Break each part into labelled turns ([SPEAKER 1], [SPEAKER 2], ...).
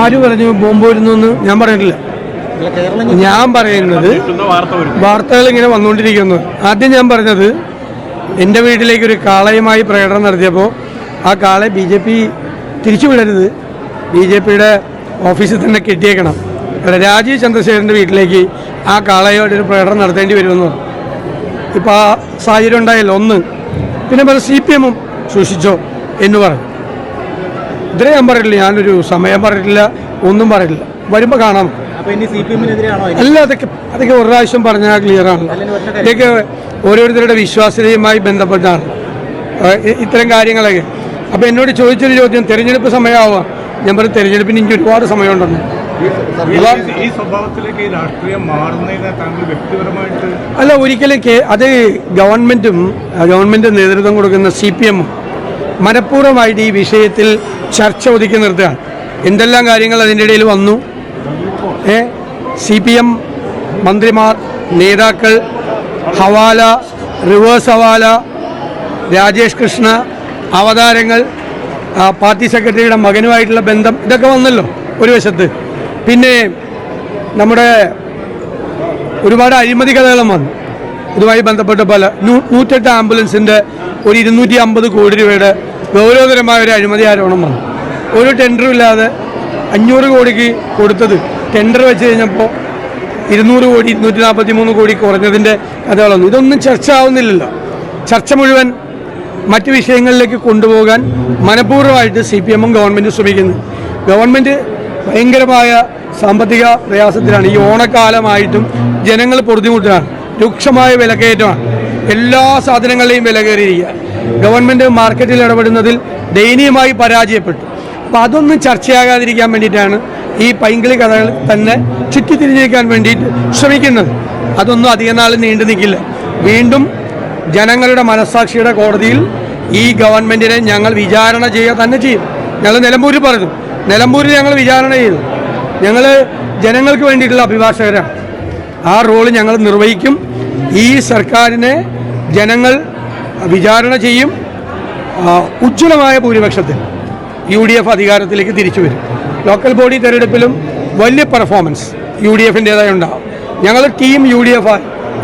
[SPEAKER 1] ആര് പറഞ്ഞു? ബോംബ് വരുന്നു എന്ന് ഞാൻ പറഞ്ഞിട്ടില്ല ഞാൻ പറയുന്നത് വാർത്തകൾ ഇങ്ങനെ വന്നുകൊണ്ടിരിക്കുന്നു. ആദ്യം ഞാൻ പറഞ്ഞത് എന്റെ വീട്ടിലേക്ക് ഒരു കാളയുമായി പ്രകടനം നടത്തിയപ്പോൾ ആ കാളെ ബി ജെ പി തിരിച്ചുവിടരുത് ബി ജെ പിയുടെ ഓഫീസിൽ തന്നെ കെട്ടിയേക്കണം. രാജീവ് ചന്ദ്രശേഖരന്റെ വീട്ടിലേക്ക് ആ കാളയോട് ഒരു പ്രകടനം നടത്തേണ്ടി വരുമെന്ന് ഇപ്പോൾ ആ സാഹചര്യം ഉണ്ടായല്ലോ ഒന്ന്. പിന്നെ പറഞ്ഞു സി പി എമ്മും സൂക്ഷിച്ചോ എന്ന് പറഞ്ഞു. ഇത്രേ ഞാൻ പറയില്ല ഞാനൊരു സമയം പറഞ്ഞിട്ടില്ല ഒന്നും പറയില്ല വരുമ്പോൾ കാണാം. അല്ല അതൊക്കെ അതൊക്കെ ഒരു പ്രാവശ്യം പറഞ്ഞാൽ ക്ലിയർ ആണ് ഇതൊക്കെ ഓരോരുത്തരുടെ വിശ്വാസ്യതയുമായി ബന്ധപ്പെട്ടാണ് ഇത്തരം കാര്യങ്ങളൊക്കെ. അപ്പോൾ എന്നോട് ചോദിച്ചൊരു ചോദ്യം തെരഞ്ഞെടുപ്പ് സമയമാവുക. ഞാൻ പറഞ്ഞു തെരഞ്ഞെടുപ്പിന് എനിക്ക് ഒരുപാട് സമയമുണ്ടെന്ന്.
[SPEAKER 2] ഈ- സ്വഭാവത്തിലേക്ക് രാഷ്ട്രീയം മാറുന്നതിനെ താങ്കൾ വ്യക്തിപരമായിട്ട്
[SPEAKER 1] അല്ല ഒരിക്കലും അത് ഗവൺമെന്റും ഗവൺമെന്റ് നേതൃത്വം കൊടുക്കുന്ന സി പി എമ്മും മനഃപൂർവമായിട്ട് ഈ വിഷയത്തിൽ ചർച്ച ഒതുക്കി നിർത്തുകയാണ്. എന്തെല്ലാം കാര്യങ്ങൾ അതിന്റെ ഇടയിൽ വന്നു? ഏ? സി പി എം മന്ത്രിമാർ നേതാക്കൾ ഹവാല റിവേഴ്സ് ഹവാല രാജേഷ് കൃഷ്ണ അവതാരങ്ങൾ പാർട്ടി സെക്രട്ടറിയുടെ മകനുമായിട്ടുള്ള ബന്ധം ഇതൊക്കെ വന്നല്ലോ ഒരു വശത്ത്. പിന്നെ നമ്മുടെ ഒരുപാട് അഴിമതി കഥകളും വന്നു. ഇതുമായി ബന്ധപ്പെട്ട പല നൂറ്റെട്ട് ആംബുലൻസിന്റെ ഒരു ഇരുന്നൂറ്റി അമ്പത് കോടി രൂപയുടെ ഗൗരവതരമായ ഒരു അഴിമതി ആരോപണം വന്നു. ഒരു ടെൻഡറും ഇല്ലാതെ അഞ്ഞൂറ് കോടിക്ക് കൊടുത്തത് ടെൻഡർ വെച്ച് കഴിഞ്ഞപ്പോൾ ഇരുന്നൂറ് കോടി ഇരുന്നൂറ്റി നാൽപ്പത്തി മൂന്ന് കോടി കുറഞ്ഞതിന്റെ കഥകളൊന്നും ഇതൊന്നും ചർച്ച ആവുന്നില്ലല്ലോ. ചർച്ച മുഴുവൻ മറ്റ് വിഷയങ്ങളിലേക്ക് കൊണ്ടുപോകാൻ മനഃപൂർവമായിട്ട് സി പി എമ്മും ഗവൺമെന്റും ശ്രമിക്കുന്നു. ഗവൺമെന്റ് ഭയങ്കരമായ സാമ്പത്തിക പ്രയാസത്തിലാണ്. ഈ ഓണക്കാലമായിട്ടും ജനങ്ങൾ പൊറുതിമുട്ടാണ്. രൂക്ഷമായ വിലക്കയറ്റമാണ് എല്ലാ സാധനങ്ങളുടെയും വില കയറിയിരിക്കുക ഗവൺമെന്റ് മാർക്കറ്റിൽ ഇടപെടുന്നതിൽ ദയനീയമായി പരാജയപ്പെട്ടു. അപ്പോൾ അതൊന്നും ചർച്ചയാകാതിരിക്കാൻ വേണ്ടിയിട്ടാണ് ഈ പൈങ്കിളി കഥകൾ തന്നെ ചുറ്റിത്തിരിഞ്ഞിരിക്കാൻ വേണ്ടിയിട്ട് ശ്രമിക്കുന്നത്. അതൊന്നും അധിക നാൾ നീണ്ടു നിൽക്കില്ല. വീണ്ടും ജനങ്ങളുടെ മനസ്സാക്ഷിയുടെ കോടതിയിൽ ഈ ഗവൺമെന്റിനെ ഞങ്ങൾ വിചാരണ ചെയ്യുക തന്നെ ചെയ്യും. ഞങ്ങൾ നിലമ്പൂരിൽ പറഞ്ഞു. നിലമ്പൂരിൽ ഞങ്ങൾ വിചാരണ ചെയ്തു. ഞങ്ങൾ ജനങ്ങൾക്ക് വേണ്ടിയിട്ടുള്ള അഭിഭാഷകരാണ്. ആ റോൾ ഞങ്ങൾ നിർവഹിക്കും. ഈ സർക്കാരിനെ ജനങ്ങൾ വിചാരണ ചെയ്യും ഉജ്ജ്വലമായ ഭൂരിപക്ഷത്തിൽ യു ഡി എഫ് അധികാരത്തിലേക്ക് തിരിച്ചു വരും. ലോക്കൽ ബോഡി തെരഞ്ഞെടുപ്പിലും വലിയ പെർഫോമൻസ് യു ഡി എഫിന്റെതായി ഉണ്ടാകും ഞങ്ങൾ ടീം യു ഡി എഫ്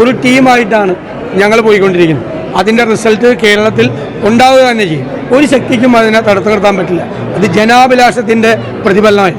[SPEAKER 1] ഒരു ടീമായിട്ടാണ് ഞങ്ങൾ പോയിക്കൊണ്ടിരിക്കുന്നത്. അതിന്റെ റിസൾട്ട് കേരളത്തിൽ ഉണ്ടാവുക തന്നെ ചെയ്യും. ഒരു ശക്തിക്കും അതിനെ തടുത്തു നിർത്താൻ പറ്റില്ല. അത് ജനാഭിലാഷത്തിന്റെ പ്രതിഫലനമായി.